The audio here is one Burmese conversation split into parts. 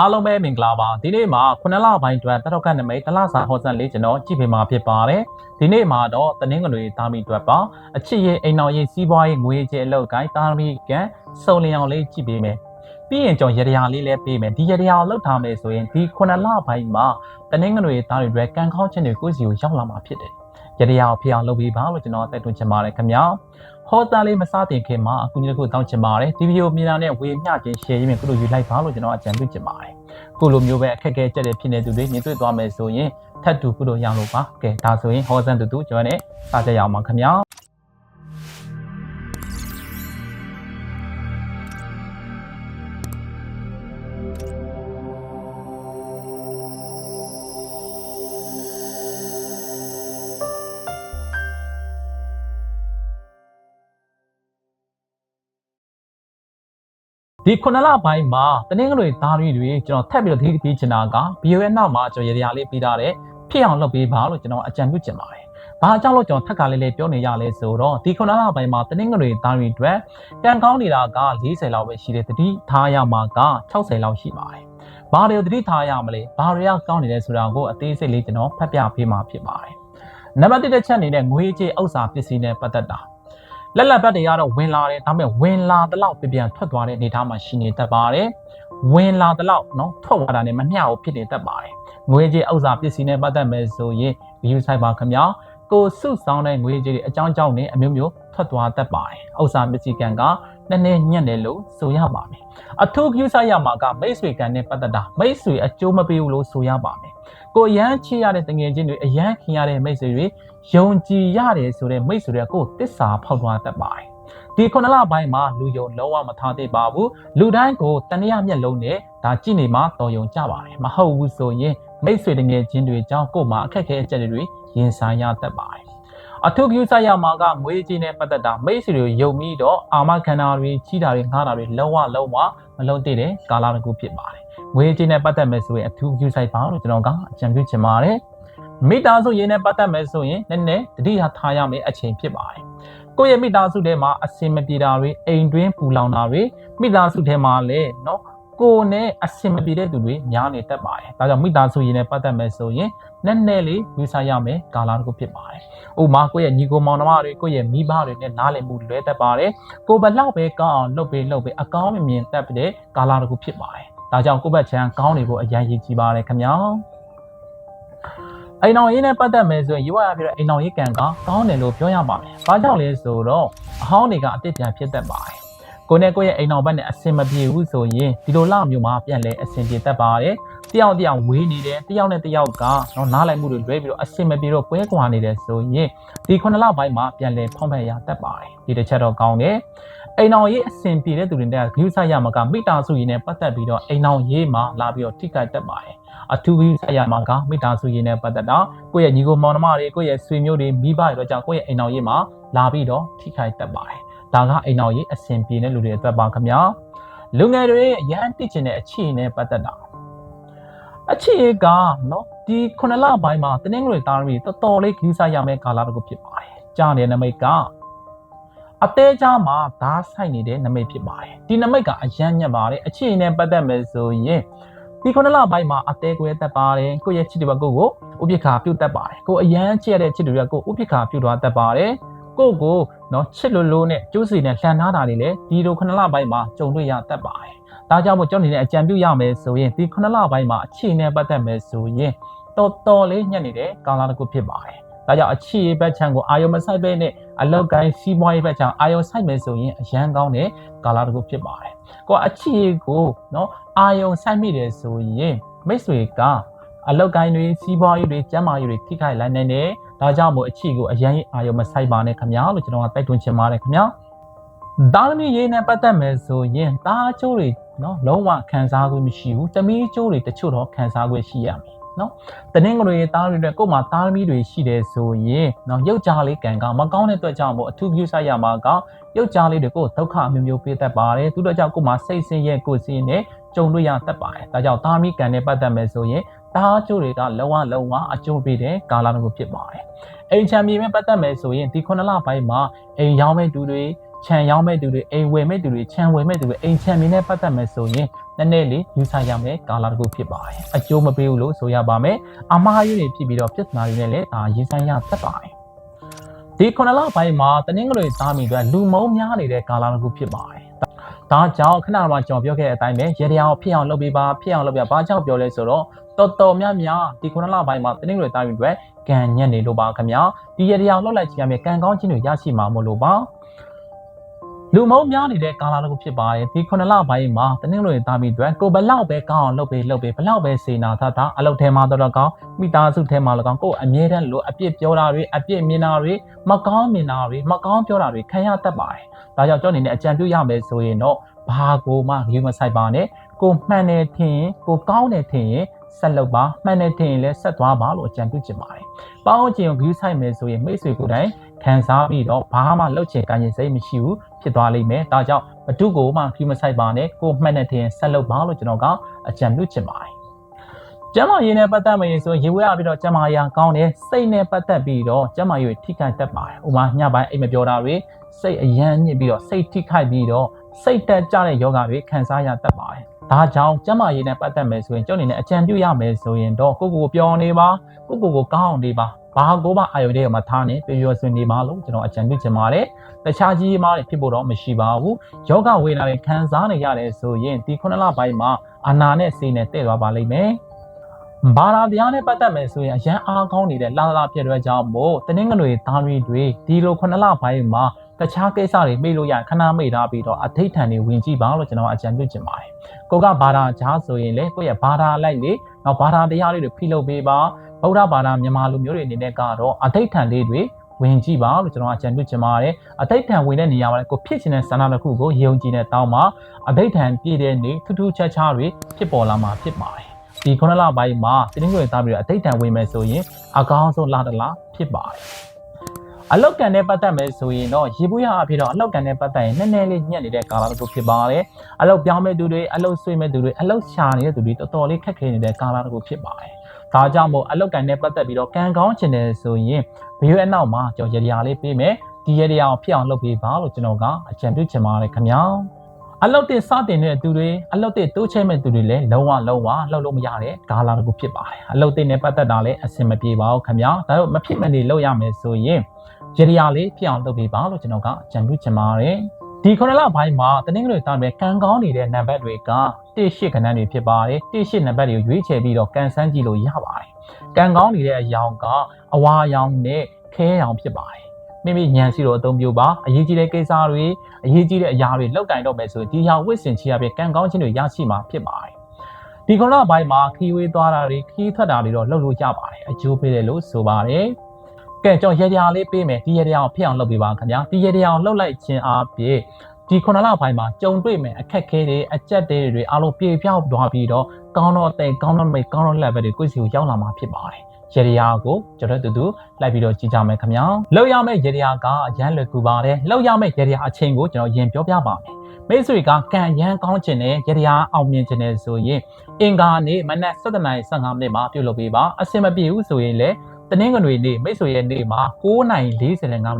အားလုံးပဲမင်္ဂလာပါဒီနေ့မှာခုနလပိုင်းအတွက်တတော်ကနမိတ်တလစာဟောစံလေးကျွန်တော်ကြည့်ပေးမှာဖြစ်ပါတယ်ဒီနေ့မှာတော့တနင်္ဂနွေသားမီအတွက်ပါအချစ်ရဲ့အိမ်တော်ရဲ့စီးပွားရေးငွေကြေးအလုပ်ကိုင်းသားမီကန်စုံလင်အောင်လေးကြည့်ပေးမယ်ပြီးရင်ကျွန်တော်ရတရားလေးလည်းပေးမယ်ဒီရတရားကိုလောက်ထားမယ်ဆိုရင်ဒီခုနလပိုင်းမှာတနင်္ဂနွေသားတွေအတွက်ကံကောင်းခြင်းတွေကိုယ့်စီကိုရောက်လာမှာဖြစ်တယ်ရတရားကိုဖြစ်အောင်လုပ်ပေးပါလို့ကျွန်တော်တိုက်တွန်းချင်ပါတယ်ခင်ဗျာ ဟောသားလေးမစတင်ခင်မှာအခုညတစ်ခုတောင်းချင်ပါတယ်ဒီဗီဒီယိုမြင်တာနဲ့ဝေမျှခြင်း share ရင်းမြင်ခုလိုယူလိုက်ပါလို့ကျွန်တော်အကြံပြုချင်ပါတယ်ခုလိုမျိုးပဲအခက်အခဲကြက်တဲ့ဖြစ်နေသူတွေမြင်တွေ့သွားမယ်ဆိုရင်ထပ်တူခုလိုရအောင်လို့ပါကဲဒါဆိုရင်ဟောစံတူတူကျွန်တော်နဲ့စကြရအောင်ပါခင်ဗျာ ဒီခုနလပိုင်းမှာတနင်္ဂနွေသားရီတွေကျွန်တော်ထပ်ပြီးတော့ဒီပြီးချင်တာက video ရဲ့နောက်မှာကျွန်တော်ရရလေးပြီးထားတဲ့ဖြစ်အောင်လုပ်ပေးပါလို့ကျွန်တော်အကြံပြုချင်ပါတယ်။ဘာကြောင့်လို့ကျွန်တော်ထပ်ကလေးလေးပြောနေရလဲဆိုတော့ဒီခုနလပိုင်းမှာတနင်္ဂနွေသားရီအတွက်ကံကောင်းနေတာက40လောက်ပဲရှိတယ်တတိထားရမှာက60လောက်ရှိပါတယ်။ဘာတွေကိုတတိထားရမလဲ။ဘာတွေကကောင်းနေလဲဆိုတာကိုအသေးစိတ်လေးကျွန်တော်ဖတ်ပြပေးမှာဖြစ်ပါတယ်။နံပါတ်1တစ်ချက်အနေနဲ့ငွေကြေးဥစ္စာပစ္စည်းနဲ့ပတ်သက်တာ လက်လက်ဘက်တွေကတော့ဝင်လာတယ်ဒါပေမဲ့ဝင်လာတလောက်ပြပြန်ထွက်သွားတဲ့အနေအထားမှာရှိနေတတ်ပါတယ်ဝင်လာတလောက်เนาะထွက်သွားတာနဲ့မမျှဘူးဖြစ်နေတတ်ပါတယ်ငွေကြေးဥစ္စာပစ္စည်းနဲ့ပတ်သက်မယ်ဆိုရင် view site ပါခင်ဗျာကိုစုဆောင်တဲ့ငွေကြေးတွေအကြောင်းကြောင့်နဲ့အမျိုးမျိုးထွက်သွားတတ်ပါတယ်ဥစ္စာပစ္စည်းကံက နည်းနည်းညံ့တယ်လို့ဆိုရပါမယ်အထူး view site ရမှာကမိတ်ဆွေကံနဲ့ပတ်သက်တာမိတ်ဆွေအကျိုးမပေးဘူးလို့ဆိုရပါမယ်ကိုရမ်းချစ်ရတဲ့တငယ်ချင်းတွေအရန်ခင်ရတဲ့မိတ်ဆွေတွေယုံကြည်ရတယ်ဆိုတဲ့မိတ်ဆွေတွေကိုတစ္ဆာဖောက်သွားတတ်ပါတယ်ဒီခုနလပိုင်းမှာလူယုံလုံးဝမထားသေးပါဘူးလူတိုင်းကိုတဏှာမျက်လုံးနဲ့ဒါကြည့်နေမှတော်ယုံကြပါတယ်မဟုတ်ဘူးဆိုရင်မိတ်ဆွေတငယ်ချင်းတွေကြောင့်ကိုယ်မှာအခက်အခဲအကျက်တွေရင်ဆိုင်ရတတ်ပါတယ် အထုပ်ယူဆိုင်ရမှာကငွေကြေးနဲ့ပတ်သက်တာမိတ်ဆွေတွေယုံပြီးတော့အာမခန္ဓာတွေကြီးတာတွေငှားတာတွေလုံးဝလုံးဝမလုံးတဲ့ကာလတစ်ခုဖြစ်ပါတယ်ငွေကြေးနဲ့ပတ်သက်မယ်ဆိုရင်အထူးယူဆိုင်ပါလို့ကျွန်တော်ကအကြံပြုချင်ပါတယ်မိသားစုရင်းနဲ့ပတ်သက်မယ်ဆိုရင်နည်းနည်းတတိယထားရမယ့်အချိန်ဖြစ်ပါတယ်ကိုယ့်ရဲ့မိသားစုထဲမှာအစင်မပြေတာတွေအိမ်တွင်းပူလောင်တာတွေမိသားစုထဲမှာလည်းเนาะ ကိုယ်နဲ့အစင်မပြေတဲ့သူတွေများနေတတ်ပါတယ်ဒါကြောင့်မိသားစုရင်းနဲ့ပတ်သက်မယ်ဆိုရင်နည်းနည်းလေးယူဆိုင်ရမယ်ကာလတစ်ခုဖြစ်ပါတယ်ဥပမာကိုယ့်ရဲ့ညီကိုမောင်နှမတွေကိုယ့်ရဲ့မိဘတွေနဲ့နားလည်မှုလွဲတတ်ပါတယ်ကိုယ်ဘလောက်ပဲကောင်းအောင်လုပ်ပေးလုပ်ပေးအကောင်းမြင်တတ်တဲ့ကာလတစ်ခုဖြစ်ပါတယ်ဒါကြောင့်ကိုယ့်ဘက်ချမ်းကောင်းနေဖို့အရင်ရည်ကြည်ပါတယ်ခင်ဗျာအိမ်တော်ရေးနဲ့ပတ်သက်မယ်ဆိုရင်ယူရပြတဲ့အိမ်တော်ရေးကံကကောင်းတယ်လို့ပြောရပါမယ်။ဘာကြောင့်လဲဆိုတော့အဟောင်းတွေကအပြစ်ပြန်ဖြစ်တတ်ပါတယ်။ ကိုယ်နဲ့ကိုယ့်ရဲ့အိမ်တော်ဘက်နဲ့အဆင်မပြေဘူးဆိုရင်ဒီလိုလမျိုးမှာပြန်လဲအဆင်ပြေတတ်ပါတယ်။တယောက်တယောက်ဝေးနေတယ်တယောက်နဲ့တယောက်ကတော့နားလည်မှုတွေလွဲပြီးတော့အဆင်မပြေတော့ပွဲကွာနေတယ်ဆိုရင်ဒီခုနလပိုင်းမှာပြန်လဲဖောင်းဖက်ရတတ်ပါတယ်။ဒီတစ်ချက်တော့ကောင်းတယ်။အိမ်တော်ရေးအဆင်ပြေတဲ့သူတွေနဲ့ဂရုစိုက်ရမှာကမိသားစုရင်းနဲ့ပတ်သက်ပြီးတော့အိမ်တော်ရေးမှာလာပြီးတော့ထိခိုက်တတ်ပါတယ်။အထူးဂရုစိုက်ရမှာကမိသားစုရင်းနဲ့ပတ်သက်တာကိုယ့်ရဲ့ညီကိုမောင်နှမတွေကိုယ့်ရဲ့ဆွေမျိုးတွေမိဘတွေတော့ကြောင့်ကိုယ့်ရဲ့အိမ်တော်ရေးမှာလာပြီးတော့ထိခိုက်တတ်ပါတယ်။ ဒါကအိမ်တော်ရေးအဆင်ပြေတဲ့လူတွေအတွက်ပါခင်ဗျာ။လူငယ်တွေရမ်းတိကျင်တဲ့အခြေအနေနဲ့ပတ်သက်တာအခြေကနော်ဒီခုနလပိုင်းမှာတနင်္ဂနွေသားတွေတော်တော်လေးဂရုစိုက်ရမယ့်ကာလတစ်ခုဖြစ်ပါတယ်။ကြားတဲ့နမိတ်ကအသေးချာမှာဓာတ်ဆိုင်နေတဲ့နမိတ်ဖြစ်ပါတယ်ဒီနမိတ်ကအယမ်းညက်ပါတယ်အခြေအနေနဲ့ပတ်သက်မယ်ဆိုရင်ဒီခုနလပိုင်းမှာအသေးကွဲတက်ပါတယ်ကိုယ့်ရဲ့ချစ်တဲ့ဘက်ကိုကိုဥပိ္ပခာပြုတ်တက်ပါတယ်ကိုအယမ်းချစ်ရတဲ့ချစ်တွေကကိုဥပိ္ပခာပြုတ်သွားတက်ပါတယ် ကိုကိုနော်ချစ်လို့လို့နဲ့ကျိုးစီနဲ့လှန်ထားတာတွေလည်းဒီလိုခုနလပိုင်းမှာကြုံတွေ့ရတတ်ပါတယ်ဒါကြောင့်မို့ကျွန်တော်နေတဲ့အကြံပြုရမယ်ဆိုရင်ဒီခုနလပိုင်းမှာအခြေအနေပတ်သက်မယ်ဆိုရင်တော်တော်လေးညက်နေတဲ့ကာလတစ်ခုဖြစ်ပါတယ်ဒါကြောင့်အခြေဘက်ချမ်းကိုအာယုံမဆိုင်ပဲနဲ့အလောက်ကိုင်းစီးပွားရေးဘက်ချမ်းအာယုံဆိုင်မယ်ဆိုရင်အရန်ကောင်းတဲ့ကာလတစ်ခုဖြစ်ပါတယ်။ကိုအခြေကိုနော်အာယုံဆိုင်မိတယ်ဆိုရင်မိတ်ဆွေကအလောက်ကိုင်းတွေစီးပွားရေးတွေကျန်းမာရေးတွေထိခိုက်လိုက်နိုင်တယ်။ ဒါကြောင့်မို့အခြေကိုအရန်အာယုံမဆိုင်ပါနဲ့ခင်ဗျာလို့ကျွန်တော်ကတိုက်တွန်းချင်ပါတယ်ခင်ဗျာ။ဒါသမီးရေးနဲ့ပတ်သက်မယ်ဆိုရင်တားချိုးတွေနော်လုံးဝခံစား권မရှိဘူး။တမီးချိုးတွေတချို့တော့ခံစား권ရှိရမယ်။နော်တနင်္ဂနွေသားတွေနဲ့ကို့မှာသားသမီးတွေရှိတယ်ဆိုရင်နော်ရုပ်ကြားလေးကံကမကောင်းတဲ့အတွက်ကြောင့်မို့အထူးပြုဆိုင်ရမှာကရုပ်ကြားလေးတွေကိုဒုက္ခမျိုးမျိုးပေးတတ်ပါတယ်သူတို့ကြောင့်ကို့မှာစိတ်ဆင်းရဲကိုယ်ဆင်းရဲကြုံတွေ့ရတတ်ပါတယ်ဒါကြောင့်သားသမီးကံနဲ့ပတ်သက်မယ်ဆိုရင် တားကျိုးတွေကလောဝလောဝအကျိုးပေးတဲ့ကာလတစ်ခုဖြစ်ပါတယ်အိမ်ချမ်းမြေနဲ့ပတ်သက်မယ်ဆိုရင်ဒီခုနလပိုင်းမှာအိမ်ရောင်းမဲ့သူတွေခြံရောင်းမဲ့သူတွေအိမ်ဝယ်မဲ့သူတွေခြံဝယ်မဲ့သူတွေအိမ်ခြံမင်းနဲ့ပတ်သက်မဲ့ဆိုရင်နည်းနည်းလေးယူဆရမယ်ကာလာတစ်ခုဖြစ်ပါတယ်အကျိုးမပေးဘူးလို့ဆိုရပါမယ်အမှားရည်တွေဖြစ်ပြီးတော့ပြဿနာတွေနဲ့လည်းဒါရင်ဆိုင်ရတတ်ပါတယ်ဒီခုနလပိုင်းမှာတနင်္ဂနွေသားမီအတွက်လူမုံများနေတဲ့ကာလာတစ်ခုဖြစ်ပါတယ် ဒါကြောင့်ခဏမှကျွန်တော်ပြောခဲ့တဲ့အတိုင်းပဲရေတရားဖြစ်အောင်လုပ်ပေးပါဖြစ်အောင်လုပ်ပြဘာကြောင့်ပြောလဲဆိုတော့တော်တော်များများဒီခုနလပိုင်းမှာတနင်္ဂနွေသားမီအတွက်ကံညက်နေလို့ပါခင်ဗျာဒီရေတရားလောက်လိုက်ကြည့်ရမယ်ကံကောင်းခြင်းတွေရရှိမှာမလို့ပါ လူမုံများနေတဲ့ကာလာတစ်ခုဖြစ်ပါတယ်ဒီခုနလပိုင်းမှာတနင်္ဂနွေသားမီအတွက်ကိုဘလောက်ပဲကောင်းအောင်လုပ်ပေးလုပ်ပေးဘလောက်ပဲစေနာသတာအလုပ်ထဲမှာတော့ကောင်းမိသားစုထဲမှာလည်းကောင်းကိုယ်အမြဲတမ်းလို့အပြစ်ပြောတာတွေအပြစ်မြင်တာတွေမကောင်းမြင်တာတွေမကောင်းပြောတာတွေခံရတတ်ပါတယ်ဒါကြောင့်ကျွန်တော်အနေနဲ့အကြံပြုရမယ်ဆိုရင်တော့ဘာကိုမှဂရုမစိုက်ပါနဲ့ကိုမှန်တယ်ထင်ရင်ကိုကောင်းတယ်ထင်ရင်ဆက်လုပ်ပါမှန်တယ်ထင်ရင်လည်းဆက်သွားပါလို့အကြံပြုချင်ပါတယ်။ပေါင်းချင်ကိုဂရုစိုက်မယ်ဆိုရင်မိတ်ဆွေကိုယ်တိုင် ခံစားပြီးတော့ဘာမှလှုပ်ချင်ကံချင်စိတ်မရှိဘူးဖြစ်သွားလိမ့်မယ်။ဒါကြောင့်ဘသူကိုမှဂရုမစိုက်ပါနဲ့ကိုမှန်တယ်ထင်ရင်ဆက်လုပ်ပါလို့ကျွန်တော်ကအကြံပြုချင်ပါတယ်။ကျမရေးနဲ့ပတ်သက်မရေးဆိုရေဝဲရပြီးတော့ကျမရာကောင်းတယ်စိတ်နဲ့ပတ်သက်ပြီးတော့ကျမရေးထိခိုက်တတ်ပါတယ်။ဥမာညပိုင်းအိမ်မပြောတာတွေစိတ်အယမ်းညစ်ပြီးတော့စိတ်ထိခိုက်ပြီးတော့စိတ်တက်ကြတဲ့ယောဂတွေခံစားရတတ်ပါတယ်။ ဒါကြောင့်ကျမရေးနဲ့ပတ်သက်မယ်ဆိုရင်ကျောင်းနေနဲ့အကြံပြုရမယ်ဆိုရင်တော့ကိုကိုကိုပြောနေပါကိုကိုကိုကောင်းအောင်နေပါဘာကိုမှအာရုံတွေကမှထားနေပြေပြောဆွေးနေပါလို့ကျွန်တော်အကြံပြုချင်ပါတယ်။တခြားကြီးမားတွေဖြစ်ဖို့တော့မရှိပါဘူး။ယောဂဝေဒနာတွေခံစားနေရတယ်ဆိုရင်ဒီခုနလပိုင်းမှာအာနာနဲ့စိတ်နဲ့တည့်သွားပါလိမ့်မယ်။ဘာသာတရားနဲ့ပတ်သက်မယ်ဆိုရင်အရန်အားကောင်းနေတဲ့လာလာဖြစ်တဲ့ကြောင့်မို့တနင်္ဂနွေသားရီတွေဒီလိုခုနလပိုင်းမှာ တခြားကိစ္စတွေမေ့လို့ရခဏမေ့ထားပြီးတော့အထိတ်ထန်တွေဝင်ကြည့်ပါလို့ကျွန်တော်အကြံပြုချင်ပါတယ်။ကိုကဘာသာကြားဆိုရင်လေကိုယ့်ရဲ့ဘာသာလိုက်လေနောက်ဘာသာတရားလေးတွေဖိလုပ်ပေးပါဗုဒ္ဓဘာသာမြန်မာလူမျိုးတွေအနေနဲ့ကတော့အထိတ်ထန်လေးတွေဝင်ကြည့်ပါလို့ကျွန်တော်အကြံပြုချင်ပါတယ်။အထိတ်ထန်ဝင်တဲ့နေရာမှာကိုဖြစ်ချင်တဲ့ဆန္ဒတစ်ခုကိုယုံကြည်တဲ့တောင်းမှာအထိတ်ထန်ပြည့်တဲ့နေထူးထူးခြားခြားတွေဖြစ်ပေါ်လာမှာဖြစ်ပါတယ်။ဒီခုနလပိုင်းမှာတင်းငွေသားပြီးတော့အထိတ်ထန်ဝင်မယ်ဆိုရင်အကောင်းဆုံးလာတလားဖြစ်ပါတယ်။ အလောက်ကန်နဲ့ပတ်သက်မယ်ဆိုရင်တော့ရေဘူးရအဖြစ်တော့အလောက်ကန်နဲ့ပတ်သက်ရင်နည်းနည်းလေးညက်နေတဲ့ကာလတစ်ခုဖြစ်ပါတယ်။အလောက်ပြောင်းမဲ့သူတွေအလောက်ဆွေးမဲ့သူတွေအလောက်ရှာနေတဲ့သူတွေတော်တော်လေးခက်ခဲနေတဲ့ကာလတစ်ခုဖြစ်ပါတယ်။ဒါကြောင့်မို့အလောက်ကန်နဲ့ပတ်သက်ပြီးတော့ကံကောင်းချင်တယ်ဆိုရင်ဗီဒီယိုအနောက်မှာကျွန်တော်ရေရာလေးပေးမယ်။ဒီရေရာကိုဖြစ်အောင်လုပ်ပေးပါလို့ကျွန်တော်ကအကြံပြုချင်ပါတယ်ခင်ဗျာ။အလုတ်တစ်စတင်တဲ့သူတွေအလုတ်တစ်တိုးချိတ်မဲ့သူတွေလည်းလုံးဝလုံးဝလှုပ်လို့မရတဲ့ဂါလာတစ်ခုဖြစ်ပါတယ်အလုတ်တစ်နဲ့ပတ်သက်တာလည်းအဆင်မပြေပါဘူးခင်ဗျာဒါတော့မဖြစ်မနေလုပ်ရမယ်ဆိုရင် ရေဒီယာလေးဖြစ်အောင်လုပ်ပေးပါလို့ကျွန်တော်ကအကြံပြုချင်ပါတယ်ဒီခုနလပိုင်းမှာတနင်္ဂနွေသားပဲကံကောင်းနေတဲ့နံပါတ်တွေက18ခဏန်းတွေဖြစ်ပါတယ်18နံပါတ်တွေကိုရွေးချယ်ပြီးတော့ကန်ဆန်းကြည့်လို့ရပါတယ်ကံကောင်းနေတဲ့အယောင်ကအဝါရောင်နဲ့ခဲရောင်ဖြစ်ပါတယ်မိမိညံစီတော့အသုံးပြုပါအရေးကြီးတဲ့ကိစ္စတွေအရေးကြီးတဲ့အရာတွေလောက်ကင်တော့မယ်ဆိုရင်ဒီဟာဝစ်စင်ချရပြကံကောင်းခြင်းတွေရရှိမှာဖြစ်ပါတယ်ဒီကုလဘိုင်းမှာခီးဝေးသွားတာတွေခီးထွက်တာတွေတော့လုပ်လို့ရပါတယ်အကျိုးပေးတယ်လို့ဆိုပါတယ် ကဲကျွန်တော်ရေတရားလေးပေးမယ်ဒီရေတရားကိုဖြစ်အောင်လုပ်ပေးပါခင်ဗျာဒီရေတရားကိုလှုပ်လိုက်ခြင်းအပြင်ဒီခုနလပိုင်းမှာကြုံတွေ့မယ်အခက်ခဲတွေအကြက်တွေတွေအားလုံးပြေပြောက်သွားပြီးတော့ကောင်းတော့တဲ့ကောင်းတော့မိတ်ကောင်းတော့လက်ပဲတွေကိုယ့်စီကိုရောက်လာမှာဖြစ်ပါတယ်ရေဒီယာကိုကျွန်တော်တို့တူလိုက်ပြီးတော့ကြည့်ကြမယ်ခင်ဗျာလောက်ရမယ့်ရေဒီယာကအရန်လွယ်ကူပါတယ်လောက်ရမယ့်ရေဒီယာအချိန်ကိုကျွန်တော်ရင်ပြောပြပါမယ်မိတ်ဆွေကကံရန်ကောင်းခြင်းနဲ့ရေဒီယာအောင်မြင်ခြင်းနဲ့ဆိုရင်အင်္ဂါနေ့မနက်7:15မိနစ်မှာပြုလုပ်ပေးပါအဆင်မပြေဘူးဆိုရင်လည်း တနင်္ဂနွေနေ့မိတ်ဆွေရဲ့နေ့မှာ9:45မိ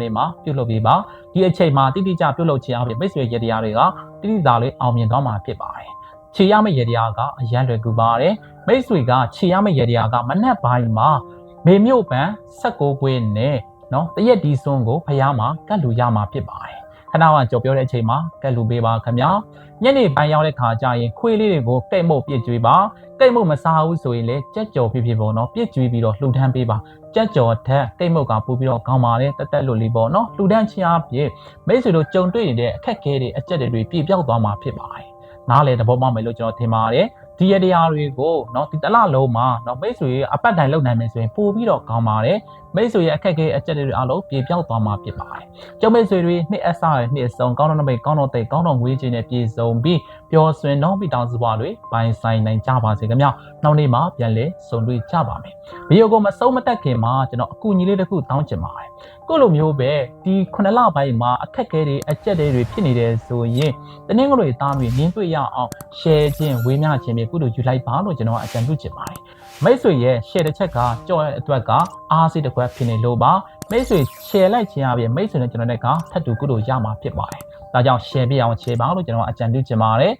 နစ်မှာပြုလုပ်ပေးပါဒီအချိန်မှာတိတိကျပြုလုပ်ခြင်းအပြင်မိတ်ဆွေရေဒီယာတွေကတိတိကျလေးအောင်မြင်တော့မှာဖြစ်ပါတယ်ခြေရမယ့်ရေဒီယာကအရန်လွယ်ကူပါတယ်မိတ်ဆွေကခြေရမယ့်ရေဒီယာကမနက်ပိုင်းမှာမေမြို့ပန်16ခွေနဲ့နော်တရက်ဒီစွန်းကိုဖျားမှာကတ်လူရမှာဖြစ်ပါတယ် ခဏကကြော်ပြောတဲ့အချိန်မှာကတ်လူပေးပါခင်ဗျာညနေပိုင်းရောက်တဲ့ခါကျရင်ခွေးလေးတွေကိုကိတ်မုတ်ပြစ်ကျွေးပါကိတ်မုတ်မစားဘူးဆိုရင်လည်းကြက်ကြော်ဖြစ်ဖြစ်ပေါ့နော်ပြစ်ကျွေးပြီးတော့လှူဒန်းပေးပါကြက်ကြော်ထက်ကိတ်မုတ်ကပို့ပြီးတော့ကောင်းပါတယ်တက်တက်လို့လေးပေါ့နော်လှူဒန်းချအားဖြင့်မိတ်ဆွေတို့ကြုံတွေ့နေတဲ့အခက်အခဲတွေအကျက်တွေပြေပြောက်သွားမှာဖြစ်ပါတယ်နားလေသဘောပေါက်မယ်လို့ကျွန်တော်ထင်ပါတယ်ဒီရတရားတွေကိုเนาะဒီတလလုံးမှာเนาะမိတ်ဆွေအပတ်တိုင်းလုပ်နိုင်မယ်ဆိုရင်ပို့ပြီးတော့ကောင်းပါတယ် မိတ်ဆွေရဲ့အခက်အခဲအကျက်တွေအားလုံးပြေပြောက်သွားမှာဖြစ်ပါတယ်ကျုံမိတ်ဆွေတွေနှစ်အစရနှစ်အစုံကောင်းတော့နမိတ်ကောင်းတော့တိတ်ကောင်းတော့ငွေချင်းနဲ့ပြည်စုံပြီးပျော်ရွှင်တော့မိတောင်စုဘွားတွေပိုင်ဆိုင်နိုင်ကြပါစေခင်ဗျနောက်နေ့မှာပြန်လဲဆုံတွေ့ကြပါမယ်ဗီဒီယိုကိုမဆုံးမတက်ခင်မှာကျွန်တော်အကူအညီလေးတစ်ခုတောင်းချင်ပါတယ်ကိုလိုမျိုးပဲဒီ9လပိုင်းမှာအခက်အခဲတွေအကျက်တွေဖြစ်နေတယ်ဆိုရင်တနင်္ဂနွေသားတွေနင်းတွေ့ရအောင် share ခြင်းဝေမျှခြင်းမျိုးကုလိုယူလိုက်ပါလို့ကျွန်တော်အကြံပြုချင်ပါတယ် မိတ်ဆွေရဲ့ share တစ်ချက်ကကြော်ရဲ့အတွက်ကအားစိတ်တစ်ခွက်ဖြစ်နေလို့ပါမိတ်ဆွေ share လိုက်ခြင်းအပြင်မိတ်ဆွေနဲ့ကျွန်တော်တို့ကထပ်တူကုလိုရမှာဖြစ်ပါတယ်ဒါကြောင့် share ပြအောင် share ပါလို့ကျွန်တော်အကြံပြုချင်ပါတယ်